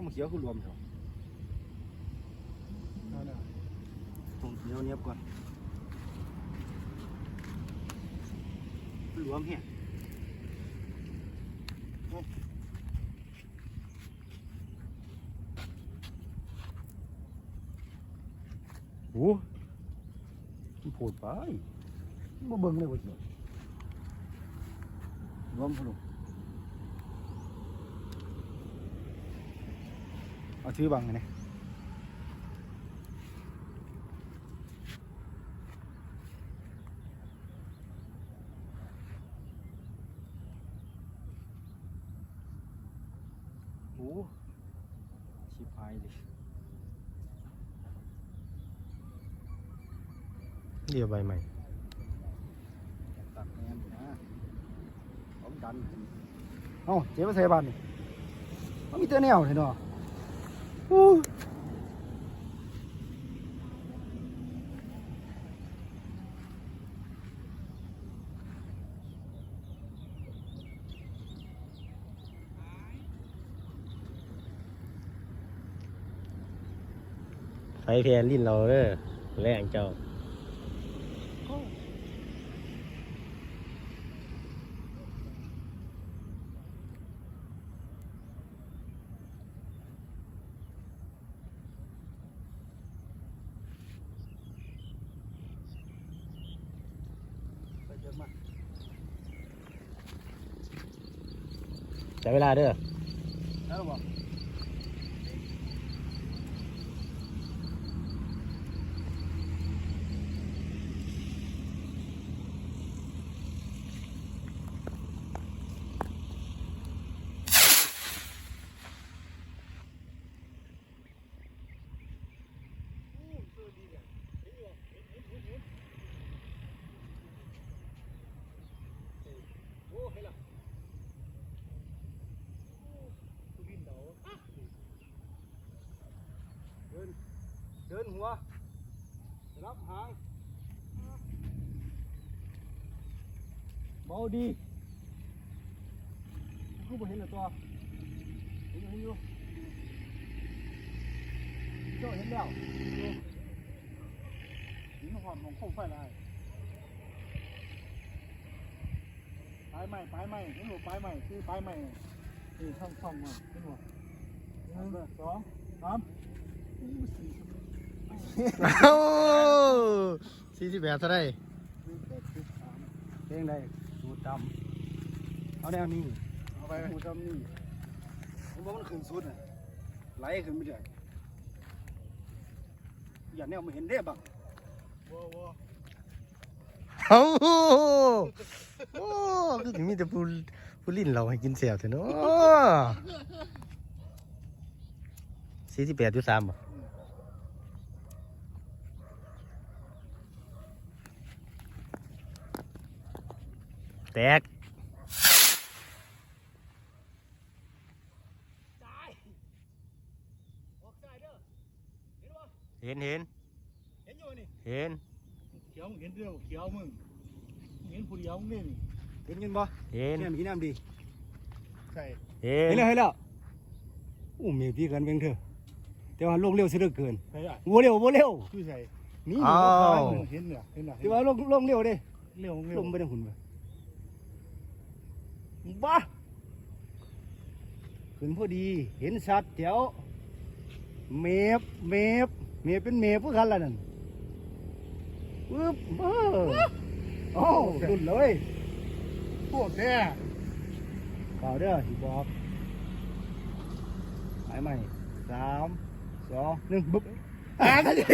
ามาเขียวคือรวมเถอะนั่นน่ะผมเดี๋ยวเนียบก่อนรวมเฮียโอ้มันพูดไปบ่เบิ่งเลยว่าเกี่ยวรวมพลุ เอาถือบังไงเนี่ยโอ้ชิบหายเลยเดี๋ยวใบใหม่ตัดแนนอยู่นะผมดันขึ้นเอ้าเจ๊มาใส่บ้านนี่มันมีแต่แนวเลยเนาะอู้ ไฟแพนลิ้นเราเด้อแรงเจ้า ไปเยอะมากแต่เวลาเด้อแล้วบอก โอ้เห็นละผู้บินเดา เดินเดินหัวรับหาง เบาดีกูบ่เห็นเลยตัวเห็นอยู่เห็นอยู่เจ้าเห็นแล้วอยู่หินหอมของโคมไฟลายปลายใหม่ปลายใหม่เห็นหัวปลายใหม่คือปลายใหม่นี่ช่องช่องมาเห็นหัวหนึ่งสองสามอู้สี่เอ้าสี่สิบแปดเท่าไรสิบแปดสิบสามเพลงใดสูตร ดำเอาแนวนี้เอาไปสูตรดำนี่ผมว่ามันขึ้นสุดน่ะไหลขึ้นไม่ได้อย่าแนวมาเห็นได้บังวัววัวเอ้าโอ้คือถึงมีแต่ผู้ผู้ลิ้นเราให้กินเสียบเถอะเนาะสี่สิบแปดจุดสามบ่ แตกออกซ้ายเด้อเห็นบ่เห็นเห็นเห็นอยู่นี่เห็นเขียวมึงเห็นเดียวเขียวมึงมึงเห็นผู้เดียวมึงนี่นี่เห็นกันบ่เห็นแนมอีน้ำดีใช่เห็เห็นนแล้วเห็นแล้วอู้เมียพี่กันเพียงเถอะแต่ว่าลงเร็วเสียเหลือเกินใช่อะวัวเร็ววัวเร็วคือใช่นี่อ้ารถวไฟมึงเห็นเนี่ยเห็นน่ะแต่ว่าลงลงเร็วเด้เร็วเร็ลวงไปทางหุ่นไป บ้าขึ้นพอดี เห็นสัตว์แถวเมฟเมฟเมฟเป็นเมฟพวกกันละนั่นปึ๊บเออโอ้ดุนเลยพวกแท้เปล่าเด้อที่บอกไปใหม่สามสองหนึ่งบึ๊บอ่ากันดิ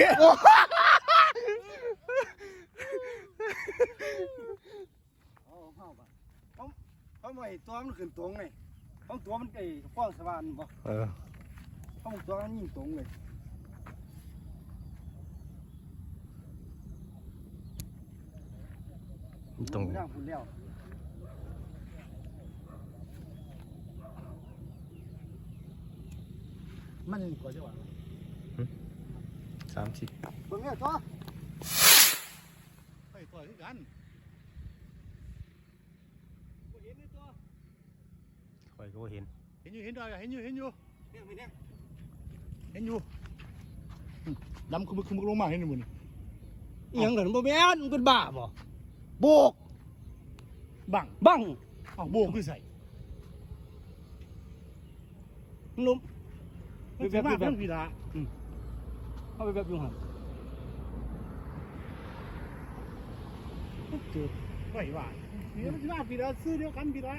เอาเข้าไปเอา เอาไว้ตัวมันขึ้นตรงไงของตัวมันไอ้ฟ้องสว่านบ่เออของตัวมันยิ่งตรงเลยตรงย่างคุณแล้วมันกว่าจะว่าสามสิบเบิ่งเนี่ยตัวไปต่อยคือกัน บ่เห็นเลยตัว ค อยก็บ่เห็น เห็นอยู่เห็นด้วยเห็นอยู่เห็นอยู่เนี่ยไม่เนี่ยเห็นอยู่อืมดำคุมึกคุมึกลงมาเห็นอยู่มึงอีหยังกันบ่แม่นมึงเป็นบ้าบ่โบกบังบังเอ้าโบกคือใส่มึงล้มมันสิมาเพิ่งพีละเอาไปแบบอยู่หั่นเจอไหวว่าเดี๋ยวมันสิมาพีละซื้อเดียวกันพีละ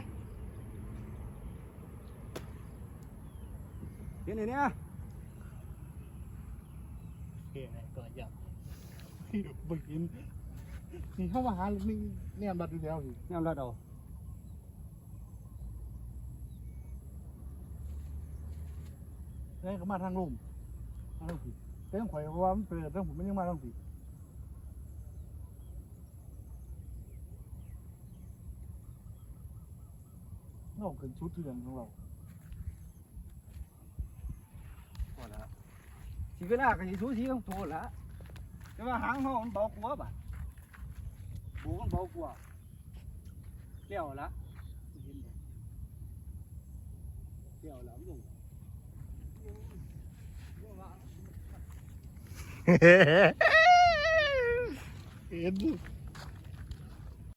เห็นไอ้เนี่ยเฮ้ยก็อยากไปกินนี่เข้ามาหานี่เนี่ยบัดอยู่แล้วสิแนวรัดเอานี่ก็มาทางลุ่มมาทางผิดเรื่องข่อยเพราะว่ามันเปิดเรื่องผมมันยังมาทางผิดเราขึ้นชุดที่เรื่องของเรา พอแล้ว สีเวลาก็สีสูสีของตัวละแต่ว่าหางห้องมันเบากลัวบ่ะหูมันเบากลัวเลี้ยวละเห็นบ่เลี้ยวละมันลงเห็น